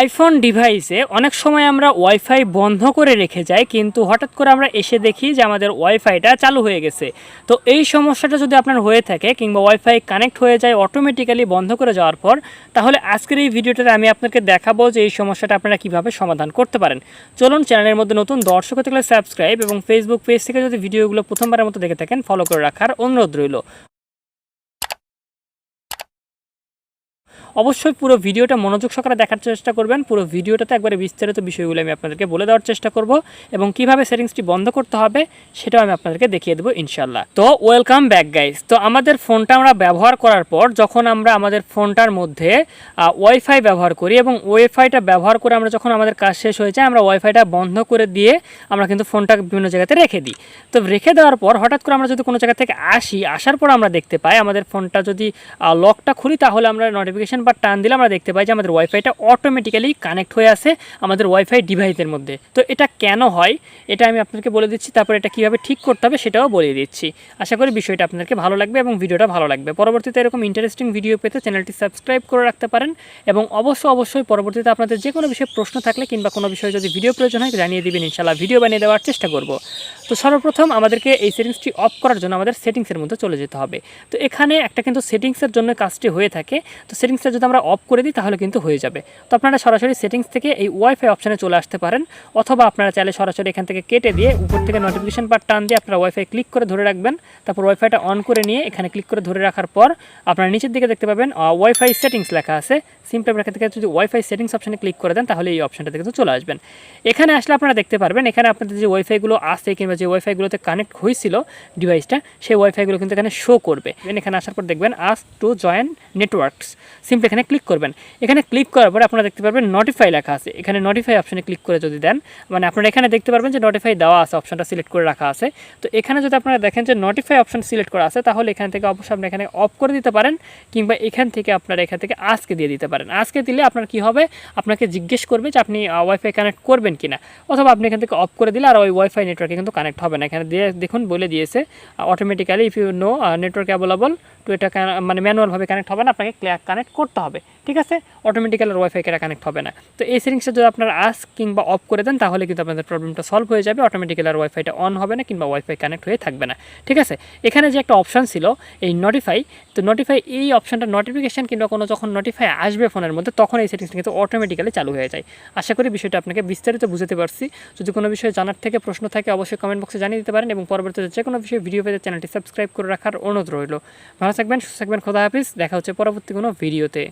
IPhone ডিভাইসে অনেক সময় আমরা ওয়াইফাই বন্ধ করে রেখে যাই, কিন্তু হঠাৎ করে আমরা এসে দেখি যে আমাদের ওয়াইফাইটা চালু হয়ে গেছে। তো এই সমস্যাটা যদি আপনার হয়ে থাকে কিংবা ওয়াইফাই কানেক্ট হয়ে যায় অটোমেটিক্যালি বন্ধ করে যাওয়ার পর, তাহলে আজকের এই ভিডিওটাতে আমি আপনাকে দেখাবো যে এই সমস্যাটা আপনারা কীভাবে সমাধান করতে পারেন। চলুন চ্যানেলের মধ্যে নতুন দর্শক হতে গেলে সাবস্ক্রাইব এবং ফেসবুক পেজ থেকে যদি ভিডিওগুলো প্রথমবারের মতো দেখে থাকেন ফলো করে রাখার অনুরোধ রইল। অবশ্যই পুরো ভিডিওটা মনোযোগ সহকারে দেখার চেষ্টা করবেন। পুরো ভিডিওটাতে একবারে বিস্তারিত বিষয়গুলো আমি আপনাদেরকে বলে দেওয়ার চেষ্টা করব এবং কীভাবে সেটিংসটি বন্ধ করতে হবে সেটাও আমি আপনাদেরকে দেখিয়ে দেবো ইনশাল্লাহ তো ওয়েলকাম ব্যাক গাইস তো আমাদের ফোনটা আমরা ব্যবহার করার পর যখন আমরা আমাদের ফোনটার মধ্যে ওয়াইফাই ব্যবহার করি এবং ওয়াইফাইটা ব্যবহার করে আমরা যখন আমাদের কাজ শেষ হয়ে যায়, আমরা ওয়াইফাইটা বন্ধ করে দিয়ে আমরা কিন্তু ফোনটা বিভিন্ন জায়গাতে রেখে দিই। তো রেখে দেওয়ার পর হঠাৎ করে আমরা যদি কোনো জায়গা থেকে আসি, আসার পর আমরা দেখতে পাই আমাদের ফোনটা যদি লকটা খুলি তাহলে আমরা নোটিফিকেশন বা টান দিলে আমরা দেখতে পাই যে আমাদের ওয়াইফাইটা অটোমেটিক্যালি কানেক্ট হয়ে আসে আমাদের ওয়াইফাই ডিভাইসের মধ্যে। তো এটা কেন হয়? এটা আমি আপনাদেরকে বলে দিচ্ছি, তারপর এটা কীভাবে ঠিক করতে হবে সেটাও বলে দিচ্ছি। আশা করি বিষয়টা আপনাদেরকে ভালো লাগবে এবং ভিডিওটা ভালো লাগবে। পরবর্তীতে এরকম ইন্টারেস্টিং ভিডিও পেতে চ্যানেলটি সাবস্ক্রাইব করে রাখতে পারেন এবং অবশ্যই অবশ্যই পরবর্তীতে আপনাদের যে কোনো বিষয়ে প্রশ্ন থাকলে কিংবা কোনো বিষয়ে যদি ভিডিও প্রয়োজন হয় জানিয়ে দিবেন। ইনশাল্লাহ ভিডিও বানিয়ে দেওয়ার চেষ্টা করব। তো সর্বপ্রথম আমাদেরকে এই সেটিংসটি অফ করার জন্য আমাদের সেটিংসের মধ্যে চলে যেতে হবে। তো এখানে একটা কিন্তু সেটিংসের জন্য কাজটি হয়ে থাকে। তো সেটিংসটা যদি আমরা অফ করে দিই, তাহলে কিন্তু হয়ে যাবে। তো আপনারা সরাসরি সেটিংস থেকে এই ওয়াইফাই অপশানে চলে আসতে পারেন, অথবা আপনারা চাইলে সরাসরি এখান থেকে কেটে দিয়ে উপর থেকে নোটিফিকেশন বার টান দিয়ে আপনারা ওয়াইফাই ক্লিক করে ধরে রাখবেন। তারপর ওয়াইফাইটা অন করে নিয়ে এখানে ক্লিক করে ধরে রাখার পর আপনারা নিচের দিকে দেখতে পাবেন ওয়াইফাই সেটিংস লেখা আছে। সিম্পলি রেখা থেকে যদি ওয়াইফাই সেটিংস অপশানে ক্লিক করে দেন, তাহলে এই অপশানটা থেকে চলে আসবেন। এখানে আসলে আপনারা দেখতে পারবেন, এখানে আপনাদের যে ওয়াইফাইগুলো আছে কিংবা যে ওয়াইফাইগুলোতে কানেক্ট হয়েছিল ডিভাইসটা সেই ওয়াইফাইগুলো কিন্তু এখানে শো করবে। এখানে আসার পর দেখবেন ask to join networks simply এখানে ক্লিক করবেন। এখানে ক্লিক করার পরে আপনারা দেখতে পারবেন নোটিফাই লেখা আছে। এখানে নোটিফাই অপশানে ক্লিক করে যদি দেন মানে আপনারা এখানে দেখতে পারবেন যে নোটিফাই দেওয়া আছে অপশনটা সিলেক্ট করে রাখা আছে। তো এখানে যদি আপনারা দেখেন যে নোটিফাই অপশন সিলেক্ট করা আছে, তাহলে এখান থেকে অবশ্যই আপনি এখানে অফ করে দিতে পারেন, কিংবা এখান থেকে আপনারা এখান থেকে আজকে দিয়ে দিতে পারেন। আজকে দিলে আপনার কি হবে? আপনাকে জিজ্ঞেস করবে যে আপনি ওয়াইফাই কানেক্ট করবেন কিনা। অথবা আপনি এখান থেকে অফ করে দিলে আর ওই ওয়াইফাই নেটওয়ার্কে কিন্তু কানেক্ট হবে না। এখানে দিয়ে দেখুন, বলে দিয়েছে automatically if you no network available তো এটা মানে ম্যানুয়ালভাবে কানেক্ট হবে না, আপনাকে কানেক্ট করতে হবে। ঠিক আছে? অটোমেটিক্যালি ওয়াইফাই কেটা কানেক্ট হবে না। তো এই সেটিংসটা যদি আপনারা আস কিংবা অফ করে দেন, তাহলে কিন্তু আপনাদের প্রবলেমটা সলভ হয়ে যাবে। অটোমেটিক্যালি আর ওয়াইফাইটা অন হবে না কিংবা ওয়াইফাই কানেক্ট হয়ে থাকবে না। ঠিক আছে? এখানে যে একটা অপশন ছিল, এই নোটিফাই তো নোটিফাই এই অপশনটা নোটিফিকেশন কিংবা কোনো যখন নোটিফাই আসবে ফোনের মধ্যে, তখন এই সেটিংসটা কিন্তু অটোমেটিক্যালি চালু হয়ে যায়। আশা করি বিষয়টা আপনাকে বিস্তারিত বুঝতে পারছি। যদি কোনো বিষয়ে জানার থেকে প্রশ্ন থাকে, অবশ্যই কমেন্ট বক্সে জানিয়ে দিতে পারেন এবং পরবর্তীতে যে কোনো বিষয়ে ভিডিও পেতে চ্যানেলটি সাবস্ক্রাইব করে রাখার অনুরোধ রইল। ভালো থাকবেন, সুস্থ থাকবেন, খোদা হাফিজ। দেখা হচ্ছে পরবর্তী কোনো ভিডিওতে